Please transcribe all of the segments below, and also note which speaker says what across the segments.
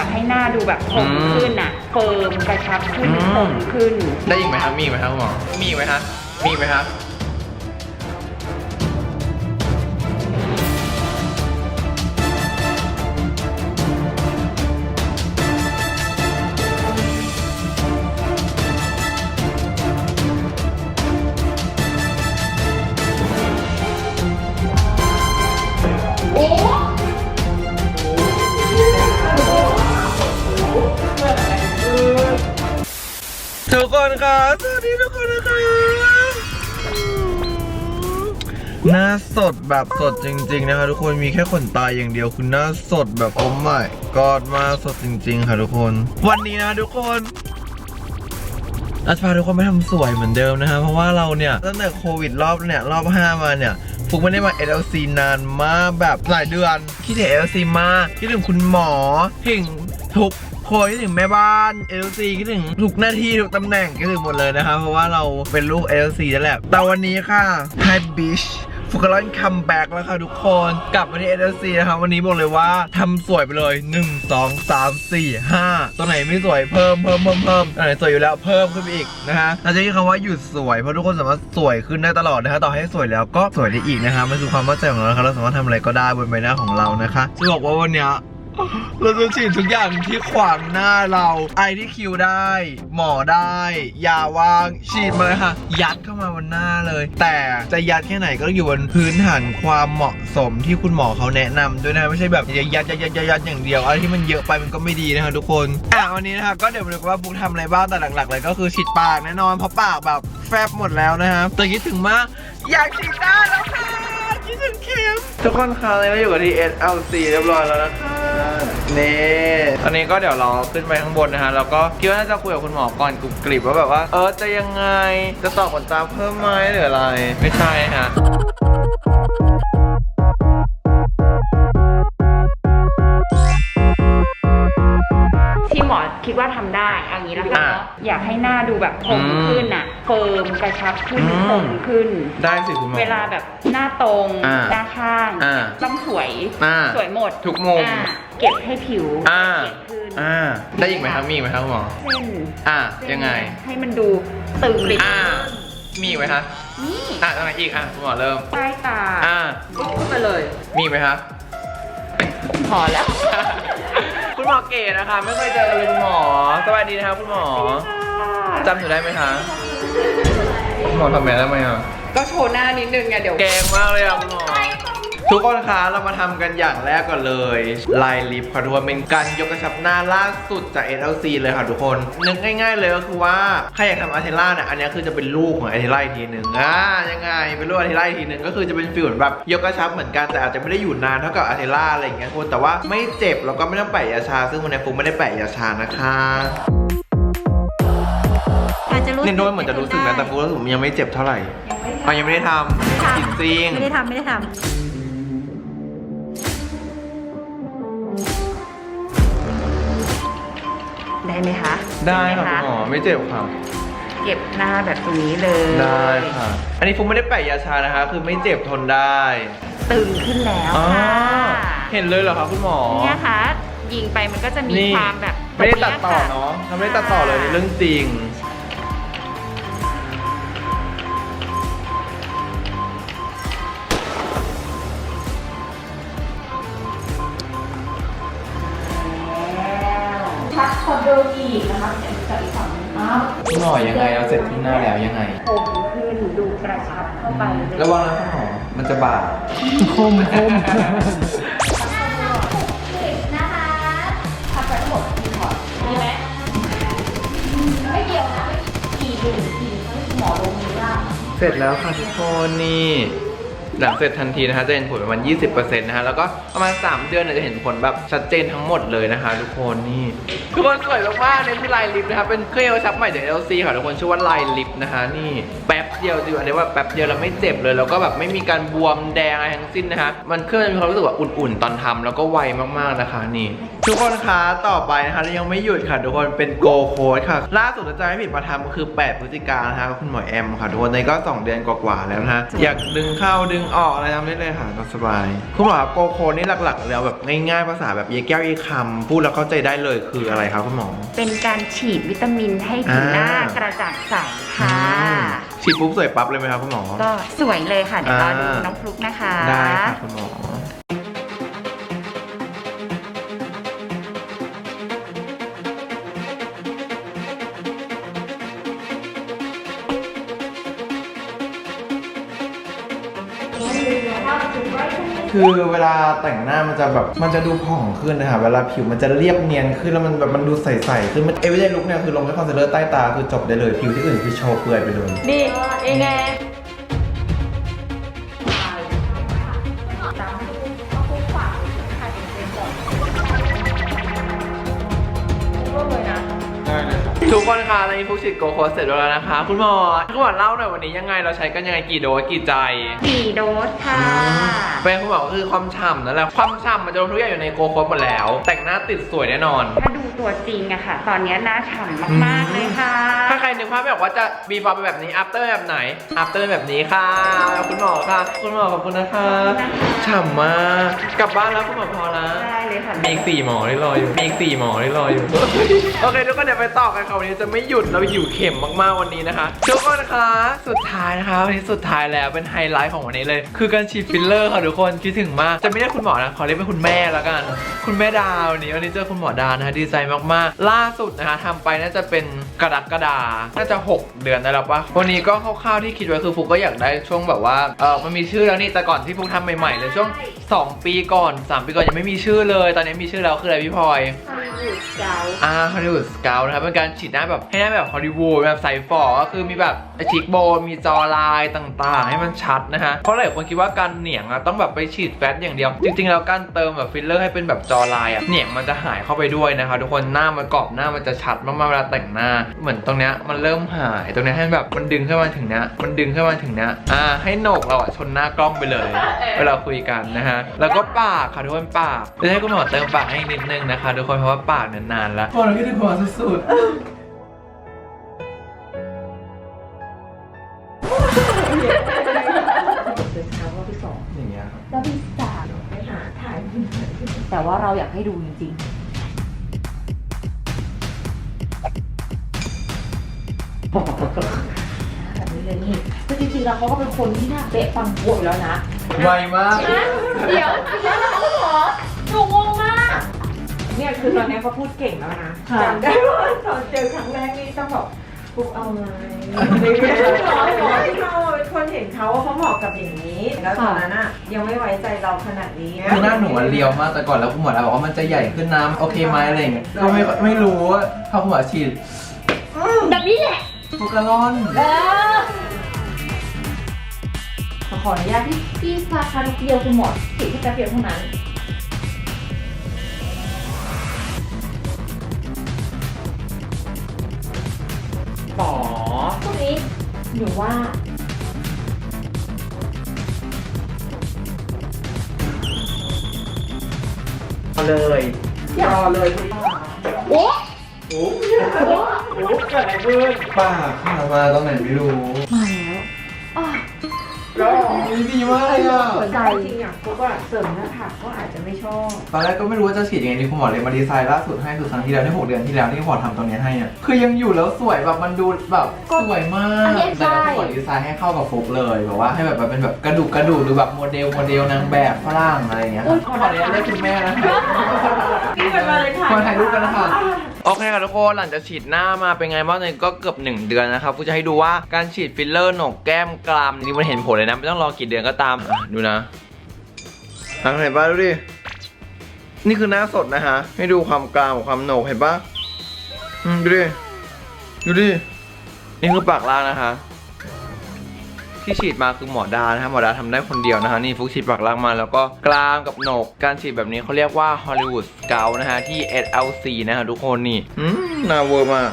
Speaker 1: อยากให้หน้าดูแบบคม
Speaker 2: อืม
Speaker 1: ขึ้นอะเฟิร์มกระชับขึ้น
Speaker 2: อืม
Speaker 1: คมขึ้น
Speaker 2: ได้อีกไหมครับ มีอีกไหมครับคุณหมอ มีอีกไหมครับ มีอีกไหมครับทุก คนครับสวัสดีทุกคนนะครับหน้าสดแบบสดจริง ๆ นะคะทุกคนมีแค่ขนตายอย่างเดียวคุณหน้าสดแบบโอ้ไม่กอดมาสดจริง ๆ ค่ะทุกคน วันนี้นะทุกคนอาจะพาทุกคนไปทำสวยเหมือนเดิมนะฮะเพราะว่าเราเนี่ยตั้งแต่โควิดรอบเนี่ยรอบ5มาเนี่ยฟุกไม่ได้มา LC นานมากแบบหลายเดือนคิดถึง LC มากคิดถึงคุณหมอถึงทุก คนคิดถึงแม่บ้าน LC คิดถึงทุกหน้าที่ทุกตำแหน่งคิดถึงหมดเลยนะคะเพราะว่าเราเป็นลูก LC นั่นแหละ แต่วันนี้ค่ะ Hi Beach ฟุกลอนคัมแบ็กแล้วค่ะทุกคนกลับมาที่ LC นะคะวันนี้บอกเลยว่าทำสวยไปเลย 1 2 3 4 5ตัวไหนไม่สวยเพิ่มเพิ่มเพิ่มเพิ่มตัวไหนสวยอยู่แล้วเพิ่มขึ้นไปอีกนะคะเราจะใช้คำว่าหยุดสวยเพราะทุกคนสามารถสวยขึ้นได้ตลอดนะคะต่อให้สวยแล้วก็สวยได้อีกนะคะมันคือความมั่นใจของเรานะคะเราสามารถทำอะไรก็ได้บนใบหน้าของเรานะคะจะบอกว่าวันนี้ เราจะฉีดทุกอย่างที่ขวางหน้าเรา ไอที่คิวได้ หมอได้ยาว่างฉีดมาเลยค่ะ ยัดเข้ามาบนหน้าเลย แต่จะยัดแค่ไหนก็อยู่บนพื้นฐานความเหมาะสมที่คุณหมอเขาแนะนำด้วยนะไม่ใช่แบบยัดยัดยัดยัดยัดยดอย่างเดียวอะไรที่มันเยอะไปมันก็ไม่ดีนะคะทุกคนอะวันนี้นะคะก็เดี๋ยวมาดูกันว่าบุ๊กทำอะไรบ้างแต่หลักๆเลยก็คือฉีดปากแน่นอนเพราะปากแบบแฟบหมดแล้วนะครับแต่คิดถึงมากอยากฉีดหน้าแล้วค่ะ คิดถึงเข็มทุกคนคะเราอยู่กับที่ SLC เรียบร้อยแล้วนะคะนี่ตอนนี้ก็เดี๋ยวเราขึ้นไปข้างบนนะฮะแล้วก็คิดว่าน่าจะคุยกับคุณหมอก่อนกรุบกริบว่าแบบว่า เออจะยังไงจะต่อขนตาเพิ่มไหมหรืออะไร ไม่ใช่ฮะ
Speaker 1: อย่างนี้แล้วกัน
Speaker 2: อะ
Speaker 1: เนาะอยากให้หน้าดูแบบคม
Speaker 2: อืม
Speaker 1: ขึ้นอะเฟิร์มกระชับขึ้น
Speaker 2: อืม
Speaker 1: คมขึ้น
Speaker 2: ได้สิคุณหมอ
Speaker 1: เวลาแบบหน้าตรง
Speaker 2: อ่า
Speaker 1: หน้าข้าง
Speaker 2: อ่า
Speaker 1: ต้องสวย
Speaker 2: อ่า
Speaker 1: สวยหมด
Speaker 2: ทุกมุม
Speaker 1: อ่าเก็บให้ผิว
Speaker 2: อ่า
Speaker 1: ละเอียดขึ้น
Speaker 2: อ่า ได้อีกไหมครับ มีอีกไหมครับคุณหมอ
Speaker 1: เส้น
Speaker 2: อ่า
Speaker 1: เส้น
Speaker 2: ยังไง
Speaker 1: ให้มันดูตึงไป
Speaker 2: อ่า มีอีกไหมครับ
Speaker 1: นี่
Speaker 2: อ่าตรงไหนอีก อะคุณหมอเริ่ม
Speaker 1: ใต้ตา
Speaker 2: อ่า
Speaker 1: ปุ๊บขึ้นมาเลย
Speaker 2: มีอีกไหมครับ
Speaker 1: พอแล้ว
Speaker 2: คุณ หมอเก๋นะคะ ไม่เคยเจอกันเลยคุณหมอ สวัสดีนะครับคุณหมอจำหนูได้ไหมคะคุณหมอทำแบบได้ไหมอะ
Speaker 1: ก็โชว์หน้านิดนึงไงเดี๋ยว
Speaker 2: แกงมากเลยอะคุณหมอ ทุกคนคะเรามาทำกันอย่างแรกก่อนเลยลายลิปค่ะทุกคนเป็นการยกกระชับหน้าล่าสุดจาก SLC เลยค่ะทุกคนนึกง่าย ๆ เลยก็คือว่าใครอยากทำอาเทล่าเนี่ยอันนี้คือจะเป็นลูกของอาเทล่าอีกทีหนึ่งอ่ายังไงเป็นลูกอาเทล่าอีกทีหนึ่งก็คือจะเป็นฟิลเหมือนแบบยกกระชับเหมือนกันแต่อาจจะไม่ได้อยู่นานเท่ากับอาเทล่าอะไรอย่างเงี้ยทุกคนแต่ว่าไม่เจ็บแล้วก็ไม่ต้องแปะยาชา ซึ่งวันนี้ฟุกไม่ได้แปะยาชานะคะ
Speaker 3: อาจจะรู้สึก
Speaker 2: เนี่ยโดนเหมือนจะรู้สึกนะแต่ฟุกรู้สึกมันยังไม่เจ็บเท่าไหร่อ๋อยังไม่ได้ทำจริงๆ
Speaker 3: ไม่ได้ทำไม่ได้ทำ
Speaker 1: ได้ไหมคะ
Speaker 2: ได้
Speaker 1: เห็น
Speaker 2: ค่ะ
Speaker 1: หม
Speaker 2: คุณหมอไม่เจ็บค่ะ
Speaker 1: เก็บหน้าแบบตรงนี้เลย
Speaker 2: ได้ค่ะ อันนี้ฟุกไม่ได้แปะยาชานะคะ คือไม่เจ็บทนได้
Speaker 1: ตึงขึ้นแล้ว
Speaker 2: อ๋อ
Speaker 1: ค่ะ
Speaker 2: เห็นเลยเหรอคะคุณหมอ
Speaker 1: เนี่ยค่ะยิงไปมันก็จะมี
Speaker 2: นี่
Speaker 1: ความแบบ
Speaker 2: ไม่ได้ตัดต่อ
Speaker 1: รง
Speaker 2: เนาะ
Speaker 1: ยค่
Speaker 2: ทำไม่ได้ตัดต่อเลยนี่เรื่องจริง
Speaker 1: พักคอนโดอีกนะคะเดี๋ยวจะอีกฝั่งหนึงอ้าว
Speaker 2: คุณหมอยังไงเราเสร็จที่หน้าแล้วยังไง
Speaker 1: คมขึ้นดูกระชับเข้าไปเลย
Speaker 2: ระวังนะคุณหมอมันจะบาด
Speaker 3: คมคม
Speaker 1: นะคะทำไปทั้งหมดกี่พอร์ตดีไหมไม่เกี่ยวนะกี่หนึ่งกี่เขาให้คุณหมอลงมือว่า
Speaker 2: เสร็จแล้วค่ะทุกคนนี่ หลังเสร็จทันทีนะคะจะเห็นผลประมาณ 20%นะคะแล้วก็ประมาณ 3 เดือนเนี่ยจะเห็นผลแบบชัดเจนทั้งหมดเลยนะคะทุกคนนี่ทุกคนสวยมากๆเนี่ยคือลายลิปนะคะเป็นเครื่องกระชับใหม่จาก LC ค่ะทุกคนชื่อว่าลายลิปนะคะนี่แป๊บเดียวจริงอันนี้ว่าแป๊บเดียวแล้วไม่เจ็บเลย แล้วก็แบบไม่มีการบวมแดงอะไรทั้งสิ้นนะคะมันเครื่องมีความรู้สึกว่าอุ่นๆตอนทำแล้วก็ไวมากๆนะคะนี่ทุกคนคะต่อไปนะคะยังไม่หยุดค่ะ ทุกคนเป็นโกโค้ดค่ะ ล่าสุดอาจารย์ไม่ผิดมาทำก็คือ 8 พฤศจิกายนนะคะคุณหมอแอมค่ะ ทุกคนในก็ 2 เดือนกว่าๆแล้วนะฮะอยากดึงเข้าดึงออกอะไรทำได้เลยค่ะสบายๆคุณหมอครับโกโค้ดนี่หลักๆ แล้วแบบง่ายๆภาษาแบบเยแก้วเยคำพูดแล้วเข้าใจได้เลยคืออะไรครับคุณหมอ
Speaker 3: เป็นการฉีดวิตามินให้ผิวหน้า
Speaker 2: อ่าก
Speaker 3: ระจ่างใสค่ะ
Speaker 2: อืมฉีดปุ๊บสวยปั๊บเลยไหมครับคุณหมอ
Speaker 3: ก็สวยเลยค่ะเดี๋ยวรอดู
Speaker 2: อ่า
Speaker 3: น้องฟลุกนะคะ
Speaker 2: ได้ค่ะคุณหมอ คือเวลาแต่งหน้ามันจะแบบมันจะดูผ่องขึ้นนะคะเวลาผิวมันจะเรียบเนียนขึ้นแล้วมันแบบมันดูใสๆขึ้นมันเอเวอเรลุกเนี่ยคือลงแค่คอนซีลเลอร์ใต้ตาคือจบได้เลยผิวที่อื่นคือโชว์เปลือยไปเลย
Speaker 1: ดีเองไง
Speaker 2: ทุกคนคะตอนนี้ฟุกฉีดโกโคสเสร็จแล้วนะคะ คุณหมอคุณหมอเล่าหน่อยวันนี้ยังไงเราใช้กันยังไงกี่โดสกี่ใจ
Speaker 3: สี่โดสค่ะ
Speaker 2: เป็นคุณหมอก็คือความฉ่ำนั่นแหละความฉ่ำมันจะลงทุกอย่างอยู่ในโกโคสหมดแล้ว แต่งหน้าติดสวยแน่นอน
Speaker 3: ถ้าดูตัวจริงอะค่ะ ตอนนี้หน้าฉ่ำมากๆเลยค่ะ
Speaker 2: ถ้าใครนึกภาพไม่ออกว่าจะบีฟอร์เป็นแบบนี้ after แบบไหน after แบบนี้ค่ะ คุณหมอค่ะ คุณหมอขอบคุณนะคะฉ่ำมากกลับบ้านแล้วคุณหมอพอละ
Speaker 3: ได้เลยค่ะ
Speaker 2: มีอีกสี่หมอที่รออยู่มีอีกสี่หมอที่รออยู่โอเคทุกคนเดี๋ยวไปต่อกันค่ะวันนี้จะไม่หยุดเราหิวเข็มมากๆวันนี้นะคะทุกคนนะคะสุดท้ายนะคะวันนี้สุดท้ายแล้วเป็นไฮไลท์ของวันนี้เลย คือการฉีดฟิลเลอร์ค่ะทุกคนคิดถึงมากจะไม่ได้คุณหมอนะขอเรียกเป็นคุณแม่แล้วกัน คุณแม่ดาววันนี้วันนี้เจอคุณหมอดาวนะคะดีใจมากๆ ล่าสุดนะคะทำไปน่าจะเป็นกรกฎาน่าจะ 6 เดือนได้แล้วปะวันนี้ก็คร่าวๆที่คิดไว้คือฟุกก็อยากได้ช่วงแบบว่าเออมันมีชื่อแล้วนี่แต่ก่อนที่ฟุกทำใหม่ๆเลยช่วง 2 ปีก่อน 3 ปีก่อนยังไม่มีชื่อเลย ตอนนี้มีชื่อแล้วคืออะไรพี่พลอยอ่าฮอลลีวูดสเกลนะครับเป็นการฉีดหน้าแบบให้หน้าแบบฮอลลีวูดแบบใสฝอก็คือมีแบบ ไอชิคโบมีจอลายต่างๆ ให้มันชัดนะฮะ เพราะหลายคนคิดว่าการเหนียงอะต้องแบบไปฉีดแฟตอย่างเดียว จริงๆ แล้วการเติมแบบฟิลเลอร์ให้เป็นแบบจอลายอะเหนียงมันจะหายเข้าไปด้วยนะคะทุกคนหน้ามันกรอบหน้ามันจะชัดมากๆเวลาแต่งหน้า เหมือนตรงเนี้ยมันเริ่มหายตรงเนี้ยให้แบบมันดึงขึ้นมาถึงเนี้ยมันดึงขึ้นมาถึงเนี้ยอ่าให้โหนกเราอะชนหน้ากล้องไปเลย เวลาคุยกันนะฮะแล้วก็ปากค่ะทุกคนปากจะให้คุณหมอเติมปากให้นิดนึงนะคะ ทุกคนเพราะว่าปากเนี่ยนานแล้วคนคิดถึงหัวสุดๆ
Speaker 1: ว่าเราอยากให้ดูจริงๆแบบนี้เลยนี่คือจริงๆแล้วเขาก็เป็นคนที่หน้าเป๊ะปังปวดแล้วนะ
Speaker 2: ไวมาก
Speaker 1: เดี๋ยวแล้วเราก็หรอหนูงงมาก
Speaker 4: เนี่ยคือตอนเนี้ยเขาพูดเก่งแล้วนะ
Speaker 1: ค่ะ
Speaker 4: จำได้ว่าตอนเจอครั้งแรกนี่ต้องบอกปุ๊กเอาไงอะไรเงี้ยเราเป็นคนเห็นเขาว่าเขาเหมาะกับอย่างนี้ แล้วตอนนั้นอะยังไม่ไว้ใจเราขนาดนี้
Speaker 2: คือหน้าหนูอะเรียวมากแต่ก่อนแล้วคุณหมอบอกว่ามันจะใหญ่ขึ้นน้ำโอเคไหมอะไรอย่างเงี้ยก็ไม่ไม่รู้ว่าพอคุณหมอฉีด
Speaker 1: แบบนี้แหละ
Speaker 2: ฟุกกะล่อน
Speaker 1: เออขอขออนุญาตที่พี่พาคารุเดียวคุณหมอฉีดแค่แป๊บเดียวเท่านั้น
Speaker 2: ป๋อ
Speaker 1: พวกนี้หนูว่า
Speaker 2: เลยรอเลย
Speaker 1: โอ้
Speaker 2: โอ้โหเกิดอะไรขึ้นป้าข้ามาตรงไหนไม่รู้
Speaker 1: มาแล้วอะ
Speaker 2: ก็ดีมากเลยอะ
Speaker 4: หัวใจจริงๆอะปุ๊กว่าเสริมหน้าผากก็อาจจะไม่ชอบ
Speaker 2: ตอนแรกก็ไม่รู้ว่าจะฉีดยังไงดีคุณหมอเลยมาดีไซน์ล่าสุดให้คือครั้งที่แล้วที่หกเดือนที่แล้วที่คุณหมอทำตรงเนี้ยให้เนี่ยคือยังอยู่แล้วสวยแบบมันดูแบบสวยมากแต่ก็คุณหมอดีไซน์ให้เข้ากับฟุกเลยแบบว่าให้แบบว่าเป็นแบบกระดูกกระดูกหรือแบบโมเดลโมเดลนางแบบฝรั่งอะไรอย่างเงี้ยขออนุญาตเรียกคุณแม่นะคะ
Speaker 4: นี่เป็นมาเลยค่ะ
Speaker 2: มาถ่ายรูปกันนะคะ โอเคค่ะทุกคนหลังจากฉีดหน้ามาเป็นไงบ้างเนี่ยก็เกือบ 1 เดือนนะครับกูจะให้ดูว่าการฉีดฟิลเลอร์โหนกแก้มกรามนี่มันเห็นผลเลยนะไม่ต้องรอกี่เดือนก็ตามอะดูนะทางไหนบ้างดูดิ นี่คือหน้าสดนะฮะ ให้ดูความกรามกับความโหนกเห็นปะอืมดูดิ ดูดิ นี่คือปากล่างนะคะ ที่ฉีดมาคือหมอดานะฮะหมอดาทำได้คนเดียวนะฮะนี่ฟุกฉีดปากล่างมาแล้วก็กรามกับโหนก การฉีดแบบนี้เขาเรียกว่าฮอลลีวูดสเกลนะฮะที่ SLC นะฮะทุกคนนี่อืมน่าเวอร์มาก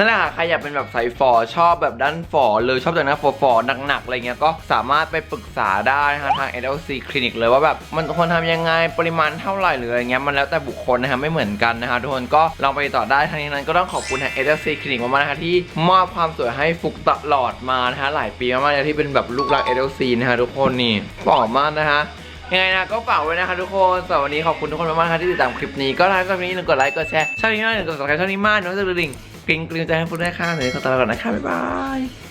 Speaker 2: นั่นแหละค่ะใครอยากเป็นแบบสายฝอชอบแบบด้านฝอเลยชอบแต่งหน้าฝอฝอหนักๆอะไรเงี้ยก็สามารถไปปรึกษาได้นะคะทาง LC คลินิกเลยว่าแบบมันควรทำยังไงปริมาณเท่าไหร่หรืออะไรเงี้ยมันแล้วแต่บุคคลนะคะไม่เหมือนกันนะคะทุกคนก็ลองไปต่อได้ทั้งนี้นั้นก็ต้องขอบคุณทาง LC คลินิกมากๆนะคะที่มอบความสวยให้ฟุกตลอดมานะคะหลายปีมากๆเลยที่เป็นแบบลูกรัก LC นะคะทุกคนนี่ฝอมากนะคะยังไงนะก็ฝากไว้นะคะทุกคนสำหรับวันนี้ขอบคุณทุกคนมากๆที่ติดตามคลิปนี้ก็ถ้าชอบนี้อย่าลืมกดไลค์กดแชร์ชอบนี้อย่าลืมกด subscribe ช่องนี้มากน้องจะดูลิง กริ๊งกริ๊งใจให้คุณได้ค่ะเดี๋ยวขอตัวลาก่อนนะคะบ๊ายบาย